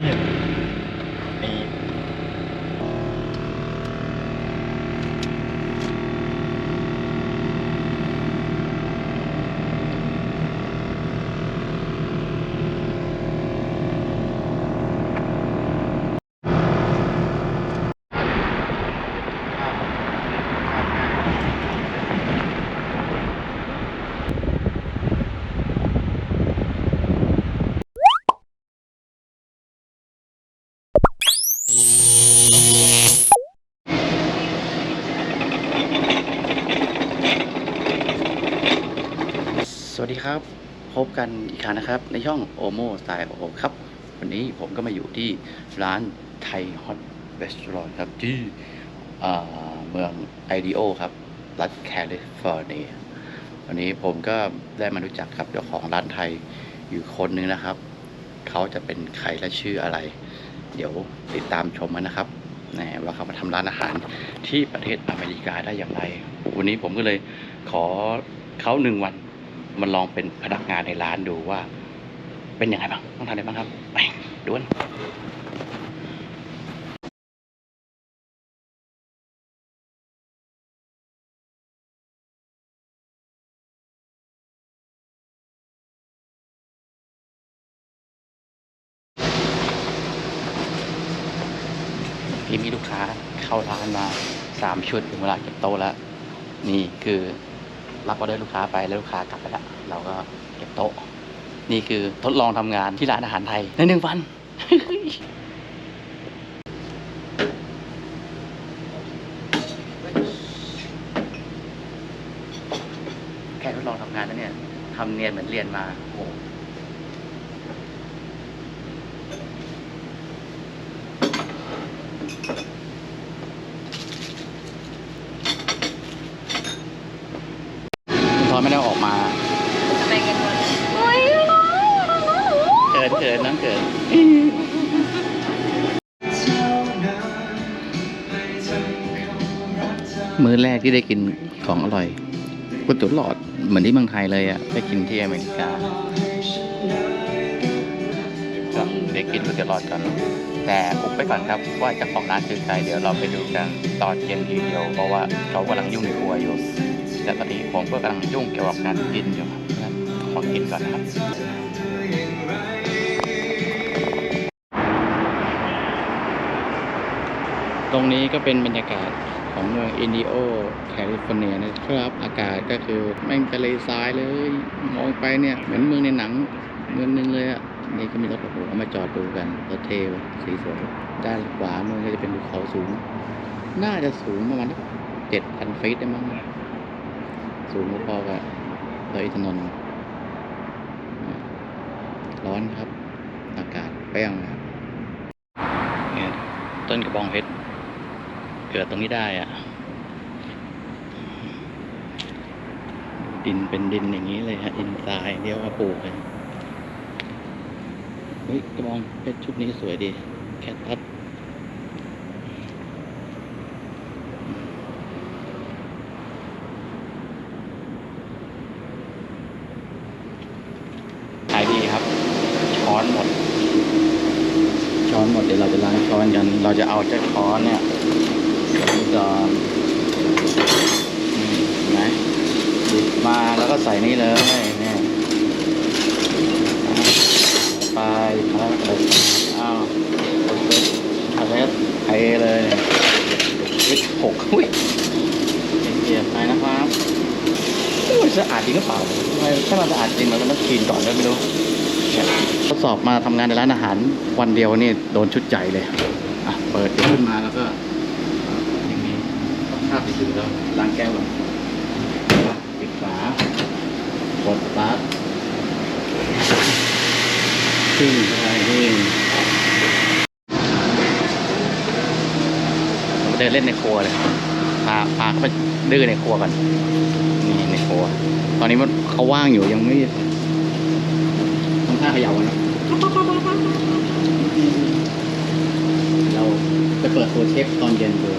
ไอ้ สวัสดีครับ พบกันอีกครั้งนะครับ ในช่องโอโมสไตล์โอครับ วันนี้ผมก็มาอยู่ที่ร้านไทยฮอตเ s ส a อร์ครับที่เมืองไอเดโอครับ รัฐแคลิฟอร์เนีย วันนี้ผมก็ได้มารู้จักกับเจ้าของร้านไทยอยู่คนหนึงนะครับ เขาจะเป็นใครและชื่ออะไร เดี๋ยวติดตามชมกันนะครับแนะว่าเขามาทำร้านอาหารที่ประเทศอเมริกาได้อย่างไร วันนี้ผมก็เลยขอเขาหนึ่งวัน มันลองเป็นพนักงานในร้านดูว่า เป็นยังไงบ้างต้องทำอะไรบ้างครับไปดูกันพี่มีลูกค้าเข้าร้านมาสามชุดถึงเวลาเก็บโต๊ะแล้ว นี่คือ รับออเดอร์ลูกค้าไปแล้วลูกค้ากลับไปแล้วเราก็เก็บโต๊ะ นี่คือทดลองทำงานที่ร้านอาหารไทยในหนึ่งวันแค่ทดลองทำงานนะเนี่ยทำเนียนเหมือนเรียนมาโอ้ มื้อแรกที่ได้กินของอร่อยก๋วยเตี๋ยวหลอดเหมือนที่เมืองไทยเลยอะไปกินที่อเมริกาก็ได้กินก๋วยเตี๋ยวหลอดก่อนแต่อุบไปก่อนครับว่าจ้าของร้านคือใครเดี๋ยวเราไปดูกันตอนเย็นทีเดียวเพราะว่าเขากำลังยุ่งในครัวอยู่แตอนนี้ผมก็กำลังยุ่งเกี่ยวกับการกินอยู่ครับขอกินก่อนนะครับตรงนี้ก็เป็นบรรยากาศ ของเมืองอินดิโอแคลิฟอร์เนียนะครับอากาศก็คือแม่งทะเลทรายเลย มองไปเนี่ยเหมือนเมืองในหนังเมืองหนึงเลยอะนี่ก็มีรถโอ้โหเอามาจอดดูกันรถเทวสีสวยด้านขวามือก็จะเป็นภูเขาสูง น่าจะสูงประมาณเจ็ดพันฟีตได้มั้งสูงพอๆกับดอยอินนร้อนครับ อากาศเปรี้ยงครับเนี่ยต้นกระบองเพชร เกิดตรงนี้ได้อะดินเป็นดินอย่างนี้เลยฮะดินทรายเดียวมาปลูกเลยเฮ้ยกระบองเพชรชุดนี้สวยดี แคทตัสขายดีครับ ช้อนหมด ช้อนหมดเดี๋ยวเราจะล้างช้อนกัน เราจะเอาเจ้าช้อนเนี่ย ก่อนนี่เห็นไหมหยิบมาแล้วก็ใส่นี่เลยเนี่ยไปแล้วก็อ้าวทะเลไทเลยเนี่ยวิทหกอุ้ยเกียบไปนะครับโอ้ยสะอาดจริงหรือเปล่าทำไมถ้ามันสะอาดจริงมันต้องคลีนก่อนด้วยไม่รู้ทดสอบมาทำงานในร้านอาหารวันเดียวนี่โดนชุดใหญ่เลย อะ เปิดขึ้นมาแล้วก็ ที่ถึงแล้วล้างแก้วก่อนปิดฝากดสตาร์ทขึ้นไปนี่เดินเล่นในครัวเลยพาพาเขาไปดื้อในครัวก่อนนี่ในครัว ตอนนี้มันเขาว่างอยู่ยังไม่ทำท่าเขย่ากันนะเราจะเปิดตัวเชฟตอนเย็นเลย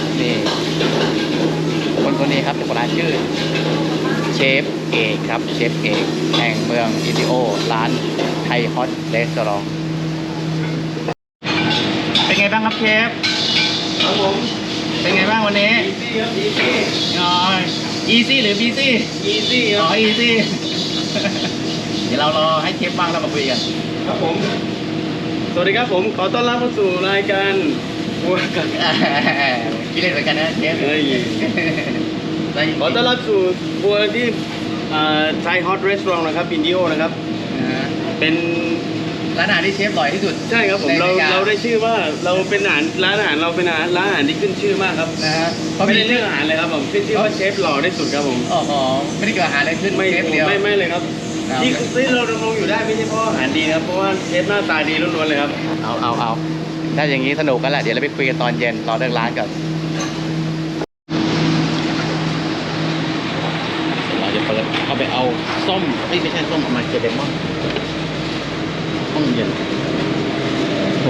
นี่คนคนนี้ครับเจ้าของร้านชื่อเชฟเอกครับเชฟเอกแห่งเมืองอินดิโอ ร้านไทยฮอตเรสตอรองเป็นไงบ้างครับเชฟครับผมเป็นไงบ้างวันนี้อีซี่ครับอีซี่อ๋ออีซี่หรือบีซี่อีซี่คอ๋รัอบอีซี่เดี๋ยวเรารอให้เชฟว่างแล้วมาคุยกันครับผม สวัสดีครับผมขอต้อนรับเข้าสู่รายการวัวกับพี่เล่นเหมือนกันนะเชฟ เฮ้ยได้ขอต้อนรับสู่วัวที่ไทยฮอตรีสอร์ทนะครับอินดิโอนะครับอ่าเป็นร้านอาหารที่เชฟอร่อยที่สุดใช่ครับผมในเรารายการเราได้ชื่อว่าเราเป็นอาหารร้านอาหารเราเป็นอาหารร้านอาหารที่ขึ้นชื่อมากครับนะฮะเพราะไม่มีได้เรื่องอาหารเลยครับผมขึ้นชื่อว่าเชฟหล่อที่สุดครับผมอ๋อไม่ได้เกี่ยวกับอาหารเลยขึ้นไม่เชฟเดียว ไม่ไม่เลยครับครับ ที่ที่เราดำรงอยู่ได้ไม่ใช่เพราะอาหารดีนะครับเพราะว่าเชฟหน้าตาดีล้วนๆเลยครับ เอาเอาเอาถ้าอย่างนี้สนุกกันแหละ เดี๋ยวเราไปคุยกันตอนเย็นรอเลิกร้านก่อนเราจะเปิด เข้าไปเอาส้มไม่ไม่ใช่ส้มเอามาเจเลมอนห้องเย็นโอ้โห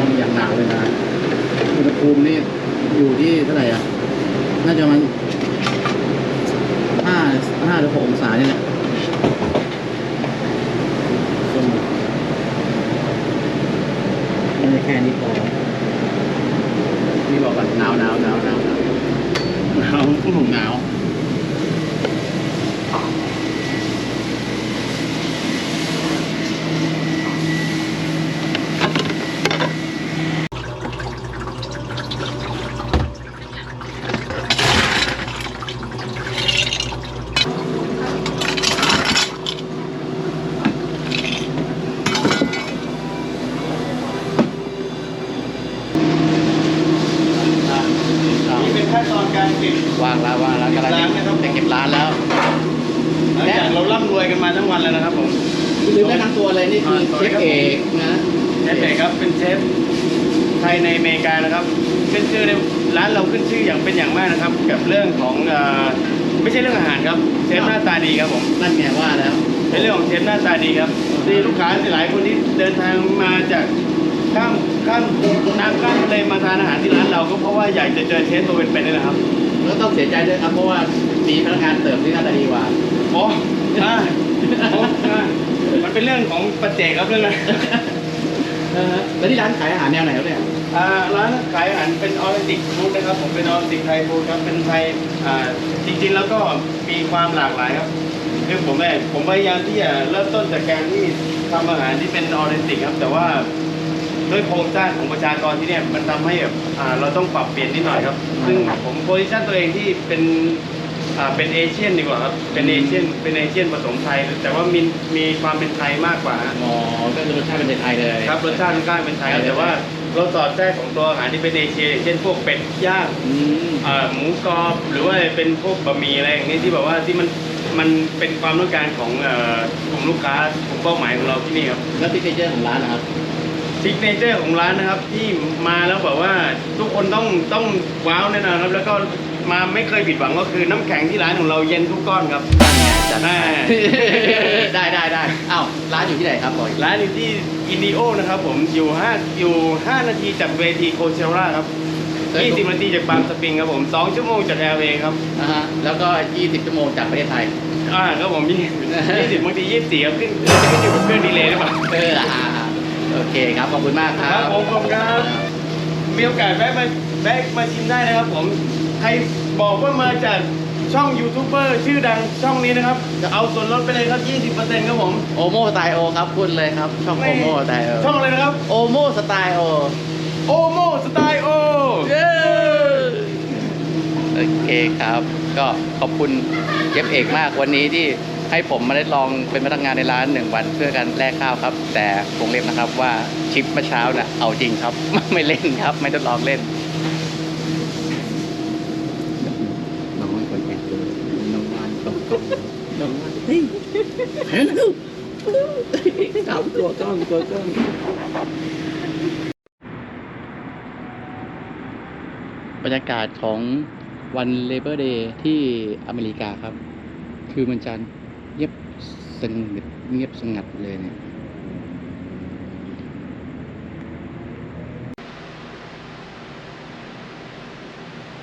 องอย่างหนาวเลยนะอุณหภูมินี่อยู่ที่เท่าไหร่อะ น่าจะมันห้าห้าหรือหกองศาเนี่ยแหละส้มน่าจะแค่นี้พอนี่บอกว่าหนาวหนาวหนาวหนาวหนาวหนาว นี่เป็นขั้นตอนการปิด วางแล้ววางแล้วกำลัง ร้านนะครับ จะเก็บร้านแล้ว หลังจาก เราร่ำรวยกันมาทั้งวันแล้วนะครับผมลืมแนะนำตัวเลยนี่คือเชฟเอกนะเชฟเอกครับเป็นเชฟไทยในอเมริกานะครับขึ้นชื่อในร้านเราขึ้นชื่ออย่างเป็นอย่างมากนะครับ กับเรื่องของเอ่อไม่ใช่เรื่องอาหารครับเชฟหน้าตาดีครับผมนั่นไงว่าแล้วเป็นเรื่องของเชฟหน้าตาดีครับที่ลูกค้าหลายคนที่เดินทางมาจากข้ามข้ามน้ำข้ามทะเลมาทานอาหารที่ร้านเราก็เพราะว่าอยากจะเจอเชฟตัวเป็นๆนี่แหละครับแล้วต้องเสียใจด้วยครับเพราะว่ามีพนักงานเติมที่หน่าตาดีกว่าโอ้ อ่าอ่ามันเป็นเรื่องของปัจเจกครับเรื่องนั้นเออแล้วที่ร้านขายอาหารแนวไหนครับเนี่ยอ่าร้านขายอาหารเป็นออเรนติกฟู้ดนะครับ ผมเป็นออเรนติกไทยฟู้ดครับเป็นไทยอ่าจริงๆแล้วก็มีความหลากหลายครับคือผมเนี่ยผมพยายามที่จะเริ่มต้นจากการที่ทำอาหารที่เป็นออเรนติกครับ แต่ว่าด้วยโครงสร้างของประชากรที่เนี่ยมันทำให้แบบอ่าเราต้องปรับเปลี่ยนนิดหน่อยครับ ซึ่งผมโพซิชันตัวเองที่เป็น อ่าเป็นเอเชียนดีกว่าครับ เป็นเอเชียน เป็นเอเชียนผสมไทย แต่ว่ามีมีความเป็นไทยมากกว่าฮะอ๋อก็คือรสชาติเป็นไทยๆเลยครับรสชาติค่อนข้างเป็นไทยครับแต่ว่าเราสอดแทรกของตัวอาหารที่เป็นเอเชียอย่างเช่นพวกเป็ดย่างอืมเอ่อหมูกรอบ หรือว่าเป็นพวกบะหมี่อะไรอย่างนี้ที่แบบว่าที่มันมันเป็นความต้องการของเอ่อกลุ่มลูกค้ากลุ่มเป้าหมายของเราที่นี่ครับ แล้วซิกเนเจอร์ของร้านนะครับซิกเนเจอร์ของร้านนะครับที่มาแล้วแบบว่าทุกคนต้องต้องว้าวแน่นอนครับ แล้วก็ มาไม่เคยผิดหวังก็คือน้ำแข็งที่ร้านของเราเย็นทุกก้อนครับนั่นไงจัดแม่ได้ได้ได้อ้าวร้านอยู่ที่ไหนครับบอกอีกร้านอยู่ที่อินดิโอนะครับผมอยู่5อยู่ 5 นาทีจากเวทีโคเชล่าครับ20 นาทีจากบางสปริงครับผม 2 ชั่วโมงจากแอลเอครับ นะฮะแล้วก็ 20 ชั่วโมงจากประเทศไทย อ่าครับผมยี่สิบบางทียี่สิบสี่ครับขึ้นขึ้นอยู่กับเครื่องดีเลย์หรือเปล่าเอออ่าโอเคครับ ขอบคุณมากคครัรับบผมขอบคุณครับ มีโอกาสแวะมาแวะมาชิมได้นะครับผม ใครบอกว่ามาจากช่องยูทูบเบอร์ชื่อดังช่องนี้นะครับ จะเอาส่วนลดไปเลยครับ 20%ครับผม โอโมสไตล์โอครับพูดเลยครับ ช่องโอโมสไตล์โอช่องอะไรนะครับ โอโมสไตล์โอ โอโมสไตล์โอ เย้โอเคครับ ก็ขอบคุณเย็บเอกมากวันนี้ที่ให้ผมมาได้ลองเป็นพนักงานในร้านหนึ่งวันเพื่อกันแลกข้าวครับ แต่วงเล็บนะครับว่าชิปเมื่อเช้าน่ะเอาจริงครับ ไม่เล่นครับ ไม่ทดลองเล่นน้องคนแอบดูน้องวานตรงตรงน้องวานเฮ้ยเห็นแล้ว สามตัวจ้องตัวจ้องบรรยากาศของวันเลเบอร์เดย์ที่อเมริกาครับ คือมันจันเงียบสงบเงียบสงัดเลยเนี่ย